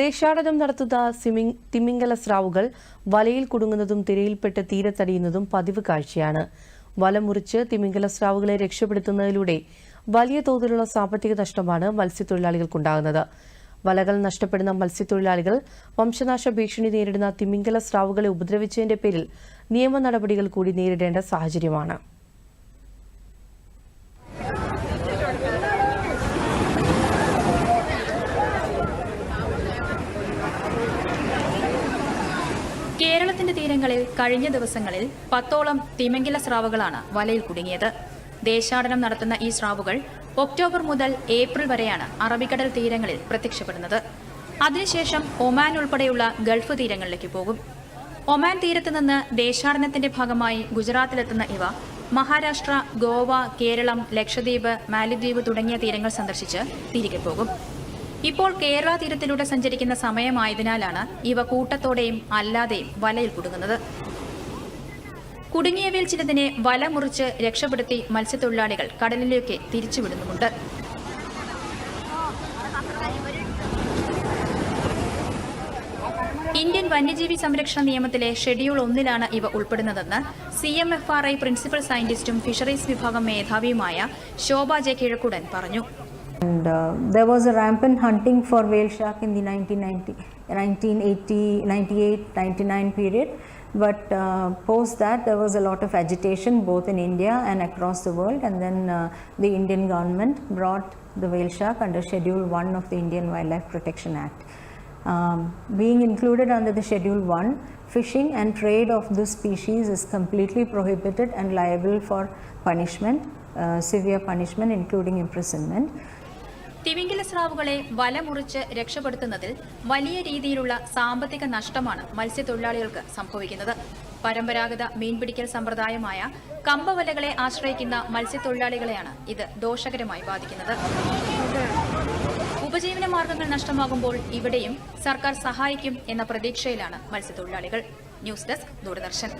ദേശാടനം നടത്തുന്ന സിമിങ് തിമിംഗല സ്രാവുകൾ വലയിൽ കുടുങ്ങുന്നതും തിരയിൽപ്പെട്ട് തീരത്തടിയുന്നതും പതിവ് കാഴ്ചയാണ്. വല മുറിച്ച് തിമിംഗല സ്രാവുകളെ രക്ഷപ്പെടുത്തുന്നതിലൂടെ വലിയ തോതിലുള്ള സാമ്പത്തിക നഷ്ടമാണ് മത്സ്യത്തൊഴിലാളികൾക്കുണ്ടാകുന്നത്. വലകൾ നഷ്ടപ്പെടുന്ന മത്സ്യത്തൊഴിലാളികൾ വംശനാശ ഭീഷണി നേരിടുന്ന തിമിംഗല സ്രാവുകളെ ഉപദ്രവിച്ചതിന്റെ പേരിൽ നിയമ നടപടികൾ കൂടി നേരിടേണ്ട സാഹചര്യമാണ്. കേരളത്തിന്റെ തീരങ്ങളിൽ കഴിഞ്ഞ ദിവസങ്ങളിൽ പത്തോളം തിമിംഗില സ്രാവുകളാണ് വലയിൽ കുടുങ്ങിയത്. ദേശാടനം നടത്തുന്ന ഈ സ്രാവുകൾ ഒക്ടോബർ മുതൽ ഏപ്രിൽ വരെയാണ് അറബിക്കടൽ തീരങ്ങളിൽ പ്രത്യക്ഷപ്പെടുന്നത്. അതിനുശേഷം ഒമാൻ ഉൾപ്പെടെയുള്ള ഗൾഫ് തീരങ്ങളിലേക്ക് പോകും. ഒമാൻ തീരത്ത് നിന്ന് ദേശാടനത്തിന്റെ ഭാഗമായി ഗുജറാത്തിലെത്തുന്ന ഇവ മഹാരാഷ്ട്ര ഗോവ കേരളം ലക്ഷദ്വീപ് മാലിദ്വീപ് തുടങ്ങിയ തീരങ്ങൾ സന്ദർശിച്ച് തിരികെ പോകും. ഇപ്പോൾ കേരള തീരത്തിലൂടെ സഞ്ചരിക്കുന്ന സമയമായതിനാലാണ് ഇവ കൂട്ടത്തോടെയും അല്ലാതെയും വലയിൽ കുടുങ്ങുന്നത്. കുടുങ്ങിയവയിൽ ചിലതിനെ വല മുറിച്ച് രക്ഷപ്പെടുത്തി മത്സ്യത്തൊഴിലാളികൾ കടലിലേക്ക് തിരിച്ചുവിടുന്നുമുണ്ട്. ഇന്ത്യൻ വന്യജീവി സംരക്ഷണ നിയമത്തിലെ ഷെഡ്യൂൾ ഒന്നിലാണ് ഇവ ഉൾപ്പെടുന്നതെന്ന് C M F R I principal സയന്റിസ്റ്റും fisheries വിഭാഗം മേധാവിയുമായ ശോഭ ജെ കിഴക്കുടൻ പറഞ്ഞു. And uh, there was a rampant hunting for whale shark in the 1990, 1980, 98, 99 period. But uh, post that, there was a lot of agitation both in India and across the world. And then uh, the Indian government brought the whale shark under Schedule 1 of the Indian Wildlife Protection Act. Um, being included under the Schedule 1, fishing and trade of this species is completely prohibited and liable for punishment, uh, severe punishment, including imprisonment. തിമിംഗില സ്രാവുകളെ വല മുറിച്ച് രക്ഷപ്പെടുത്തുന്നതിൽ വലിയ രീതിയിലുള്ള സാമ്പത്തിക നഷ്ടമാണ് മത്സ്യത്തൊഴിലാളികൾക്ക് സംഭവിക്കുന്നത്. പരമ്പരാഗത മീൻപിടിക്കൽ സമ്പ്രദായമായ കമ്പവലകളെ ആശ്രയിക്കുന്ന മത്സ്യത്തൊഴിലാളികളെയാണ് ഇത് ദോഷകരമായി ബാധിക്കുന്നത്. ഉപജീവന മാർഗങ്ങൾ നഷ്ടമാകുമ്പോൾ ഇവിടെയും സർക്കാർ സഹായിക്കും എന്ന പ്രതീക്ഷയിലാണ് മത്സ്യത്തൊഴിലാളികൾ. News desk Doordarshan.